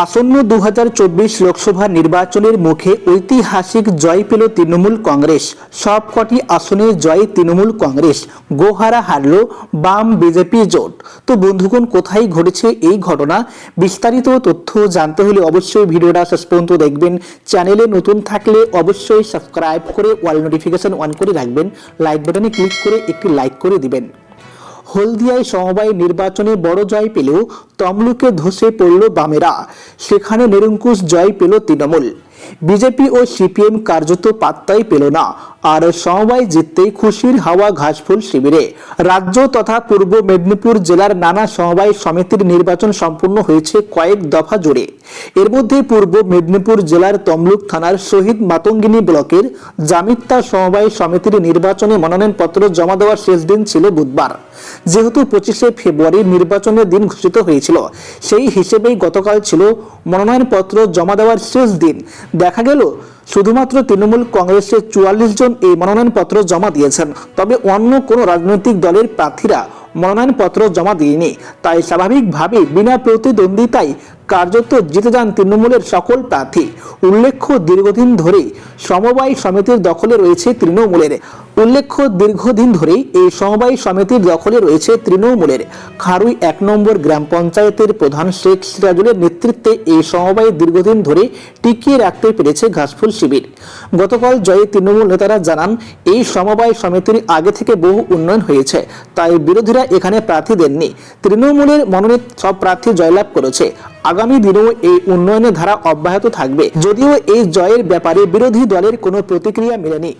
আসন্ন দু হাজার চব্বিশ লোকসভা নির্বাচনের মুখে ঐতিহাসিক জয় পেল তৃণমূল কংগ্রেস। সবকটি আসনে জয় তৃণমূল কংগ্রেস। গোহারা হারল বাম বিজেপি জোট। তো বন্ধুগণ, কোথায় ঘটেছে এই ঘটনা? বিস্তারিত তথ্য জানতে হলে অবশ্যই ভিডিওটা শেষ পর্যন্ত দেখবেন। চ্যানেলে নতুন থাকলে অবশ্যই সাবস্ক্রাইব করে ওয়াল নোটিফিকেশন অন করে রাখবেন। লাইক বাটনে ক্লিক করে একটি লাইক করে দিবেন। হলদিয়ায় সমবায় নির্বাচনে বড় জয় পেলেও তমলুকে ধসে পড়ল বামেরা। সেখানে নিরঙ্কুশ জয় পেল তৃণমূল। বিজেপি ও সিপিএম কার্যত পাত্তাই পেল না। আর সমবায় জিততেই খুশির হাওয়া ঘাসফুল শিবিরে। রাজ্য তথা পূর্ব মেদিনীপুর জেলার নানা সমবায় সমিতির নির্বাচন সম্পূর্ণ হয়েছে কয়েক দফা জুড়ে। এর মধ্যে পূর্ব মেদিনীপুর জেলার তমলুক থানার শহীদ মাতঙ্গিনী ব্লকের জামিত্তা সমবায় সমিতির নির্বাচনে মনোনয়নপত্র জমা দেওয়ার শেষ দিন ছিল বুধবার। যেহেতু পঁচিশে ফেব্রুয়ারি নির্বাচনের দিন ঘোষিত হয়েছিল, সেই হিসেবেই গতকাল ছিল মনোনয়নপত্র জমা দেওয়ার শেষ দিন। দেখা গেল শুধুমাত্র তৃণমূল কংগ্রেসের চুয়াল্লিশ জন এই মনোনয়নপত্র জমা দিয়েছেন, তবে অন্য কোনো রাজনৈতিক দলের প্রার্থীরা মনোনয়নপত্র জমা দিয়েনি তাই স্বাভাবিকভাবে বিনা প্রতিদ্বন্দ্বিতায় কার্যত জিতে যান তৃণমূলের সকল প্রার্থী। উল্লেখ্য, দীর্ঘদিন ধরে সমবায় সমিতির দখলে রয়েছে তৃণমূলের। উল্লেখ্য, দীর্ঘদিন ধরেই এই সমবায় সমিতির দখলে রয়েছে তৃণমূলের। খারুই এক নম্বর গ্রাম পঞ্চায়েতের প্রধান শেখ সিরাজুলের নেতৃত্বে এই সমবায় দীর্ঘদিন ধরে টিকিয়ে রাখতে পেরেছে ঘাসফুল শিবির। গতকাল জয়ে তৃণমূল নেতারা জানান, এই সমবায় সমিতির আগে থেকে বহু উন্নয়ন হয়েছে, তাই বিরোধীরা এখানে প্রার্থী দেননি। তৃণমূলের মনোনীত সব প্রার্থী জয়লাভ করেছে। আগামী দিনেও এই উন্নয়নের ধারা অব্যাহত থাকবে। যদিও এই জয়ের ব্যাপারে বিরোধী দলের কোনো প্রতিক্রিয়া মেলেনি।